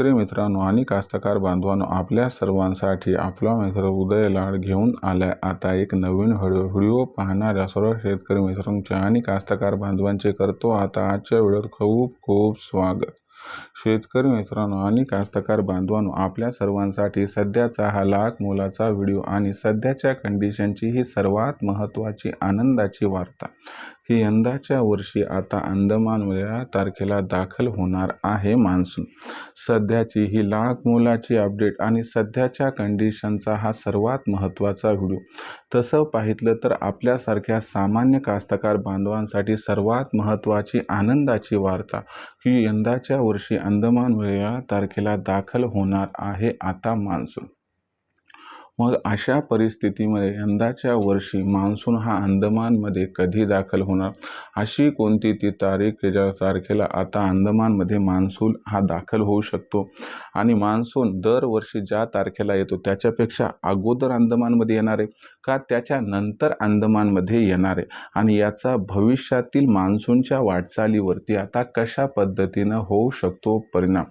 शेतकरी मित्रांनो आणि कास्तकार बांधवांनो आपल्या सर्वांसाठी आपला मित्र उदय लाड घेऊन आलाय. आता एक नवीन व्हिडिओ व्हिडिओ पाहणाऱ्या सर्व शेतकरी मित्रांचे आणि कास्तकार बांधवांचे करतो आता आजच्या व्हिडिओत खूप खूप स्वागत. शेतकरी मित्रांनो आणि कास्तकार बांधवांनो आपल्या सर्वांसाठी सध्याचा हा लाख मोलाचा व्हिडिओ आणि सध्याच्या कंडिशनची ही सर्वात महत्त्वाची आनंदाची वार्ता. की यंदाच्या वर्षी आता अंदमान वेळा तारखेला दाखल होणार आहे मान्सून. सध्याची ही लाख मोलाची अपडेट आणि सध्याच्या कंडिशनचा हा सर्वात महत्त्वाचा व्हिडिओ. तसं पाहितलं तर आपल्यासारख्या सामान्य कास्तकार बांधवांसाठी सर्वात महत्त्वाची आनंदाची वार्ता की यंदाच्या वर्षी अंदमान वेळा तारखेला दाखल होणार आहे आता मान्सून. मग अशा परिस्थितीमध्ये यंदाच्या वर्षी मान्सून हा अंदमानमध्ये कधी दाखल होणार? अशी कोणती ती तारीख ज्या तारखेला आता अंदमानमध्ये मान्सून हा दाखल होऊ शकतो? आणि मान्सून दरवर्षी ज्या तारखेला येतो त्याच्यापेक्षा अगोदर अंदमानमध्ये येणार आहे का त्याच्यानंतर अंदमानमध्ये येणार? आहे आणि याचा भविष्यातील मान्सूनच्या वाटचालीवरती आता कशा पद्धतीनं होऊ शकतो परिणाम?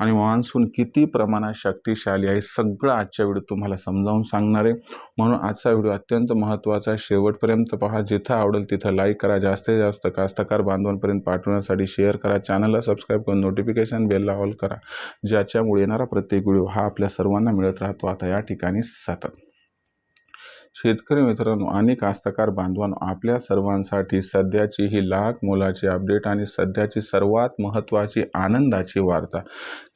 आणि मान्सून किती प्रमाणात शक्तिशाली आहे सगळं आजच्या वेळी तुम्हाला समजावून सांगणार आहे. म्हणून आजचा व्हिडिओ अत्यंत महत्त्वाचा आहे. शेवटपर्यंत पहा. जिथं आवडेल तिथं लाईक करा. जास्तीत जास्त कास्तकार बांधवांपर्यंत पाठवण्यासाठी शेअर करा. चॅनलला सबस्क्राईब करून नोटिफिकेशन बेलला ऑल करा. ज्याच्यामुळे येणारा प्रत्येक व्हिडिओ हा आपल्या सर्वांना मिळत राहतो. आता या ठिकाणी सतत. शेतकरी मित्रांनो आणि कास्तकार बांधवांनो आपल्या सर्वांसाठी सध्याची ही लाख मोलाची अपडेट आणि सध्याची सर्वात महत्त्वाची आनंदाची वार्ता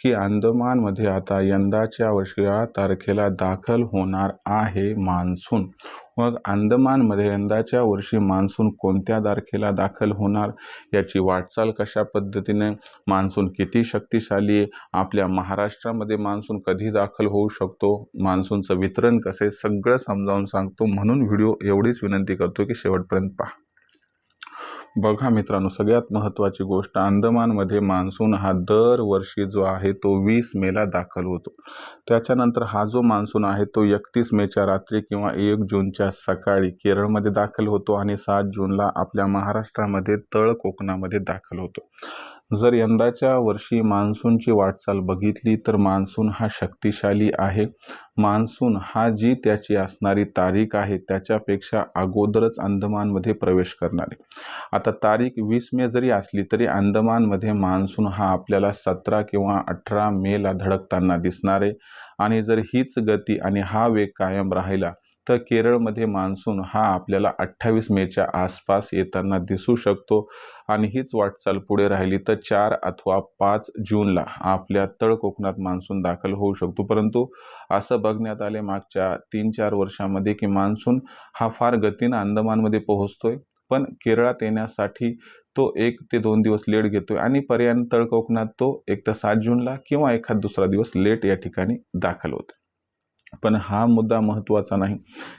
की अंदमानमध्ये आता यंदाच्या वर्षी या तारखेला दाखल होणार आहे मान्सून. मग अंदमानमध्ये यंदाच्या वर्षी मान्सून कोणत्या तारखेला दाखल होणार याची वाटचाल कशा पद्धतीने मान्सून किती शक्तिशाली आहे? आपल्या महाराष्ट्रामध्ये मान्सून कधी दाखल होऊ शकतो? मान्सूनचं वितरण कसे? सगळं समजावून सांगतो. म्हणून व्हिडिओ एवढीच विनंती करतो की शेवटपर्यंत पहा. बघा मित्रांनो सगळ्यात महत्त्वाची गोष्ट अंदमानमध्ये मान्सून हा दरवर्षी जो आहे तो वीस मेला दाखल होतो. त्याच्यानंतर हा जो मान्सून आहे तो एकतीस मेच्या रात्री किंवा एक जूनच्या सकाळी केरळमध्ये दाखल होतो आणि सात जूनला आपल्या महाराष्ट्रामध्ये तळ कोकणामध्ये दाखल होतो. जर यंदाच्या वर्षी मान्सूनची वाटचाल बघितली तर मान्सून हा शक्तिशाली आहे. मान्सून हा जी त्याची असणारी तारीख आहे त्याच्यापेक्षा अगोदरच अंदमानमध्ये प्रवेश करणार. आहे आता तारीख वीस मे जरी असली तरी अंदमानमध्ये मान्सून हा आपल्याला सतरा किंवा अठरा मेला धडकताना दिसणार. आहे आणि जर हीच गती आणि हा वेग कायम राहिला तर केरळमध्ये मान्सून हा आपल्याला अठ्ठावीस मेच्या आसपास येताना दिसू शकतो. आणि हीच वाटचाल पुढे राहिली तर चार अथवा पाच जूनला आपल्या तळ कोकणात मान्सून दाखल होऊ शकतो. परंतु असं बघण्यात आले मागच्या तीन चार वर्षामध्ये की मान्सून हा फार गतीनं अंदमानमध्ये पोहोचतोय. पण केरळात येण्यासाठी तो एक ते दोन दिवस लेट घेतोय आणि पर्याय तळ कोकणात तो एक तर सात जूनला किंवा एखाद दुसरा दिवस लेट या ठिकाणी दाखल होतो पण हा मुद्दा महत्त्वाचा नाही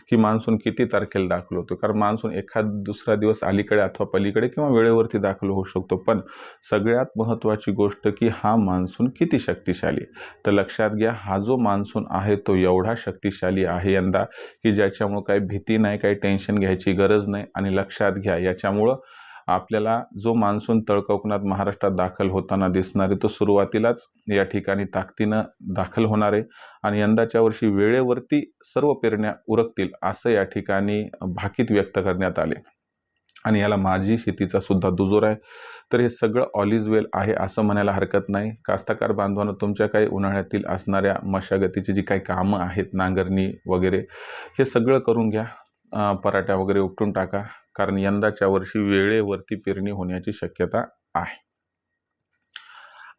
की मान्सून किती तारखेला दाखल होतो. कारण मान्सून एखाद दुसरा दिवस अलीकडे अथवा पलीकडे किंवा वेळेवरती दाखल होऊ शकतो. पण सगळ्यात महत्त्वाची गोष्ट की हा मान्सून किती शक्तिशाली तर लक्षात घ्या हा जो मान्सून आहे तो एवढा शक्तिशाली आहे यंदा की ज्याच्यामुळं काही भीती नाही काही टेन्शन घ्यायची गरज नाही. आणि लक्षात घ्या याच्यामुळं आपल्याला जो मान्सून तळकोकणात महाराष्ट्रात दाखल होताना दिसणार आहे तो सुरुवातीलाच या ठिकाणी ताकदीनं दाखल होणार आहे आणि यंदाच्या वर्षी वेळेवरती सर्व पेरण्या उरकतील असं या ठिकाणी भाकीत व्यक्त करण्यात आले. आणि याला माझी शेतीचा सुद्धा दुजोर आहे. तर हे सगळं ऑल इज वेल आहे असं म्हणायला हरकत नाही. कास्तकार बांधवांना तुमच्या काही उन्हाळ्यातील असणाऱ्या मशागतीची जी काही कामं आहेत नांगरणी वगैरे हे सगळं करून घ्या. पराठ्या वगैरे उपटून टाका. कारण यंदाच्या वर्षी वेळेवरती पेरणी होण्याची शक्यता आहे.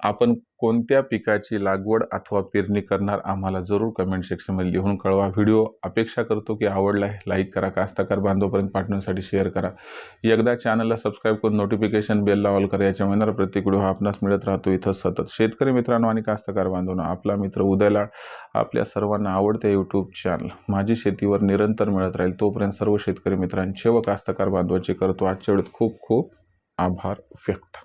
आपण कोणत्या पिकाची लागवड अथवा पेरणी करणार आम्हाला जरूर कमेंट सेक्शनमध्ये लिहून कळवा. व्हिडिओ अपेक्षा करतो की आवडला आहे लाईक करा कास्तकार बांधवपर्यंत पाठवण्यासाठी शेअर करा. एकदा चॅनलला सबस्क्राईब करून नोटिफिकेशन बेलला ऑल करा याच्या येणारा प्रत्येक व्हिडिओ हा आपणास मिळत राहतो. इथं सतत शेतकरी मित्रांनो आणि कास्तकार बांधवांनो आपला मित्र उदयलाड आपल्या सर्वांना आवडते यूट्यूब चॅनल माझी शेतीवर निरंतर मिळत राहील तोपर्यंत सर्व शेतकरी मित्रांचे व कास्तकार बांधवाचे करतो आजच्या वेळेत खूप खूप आभार व्यक्त.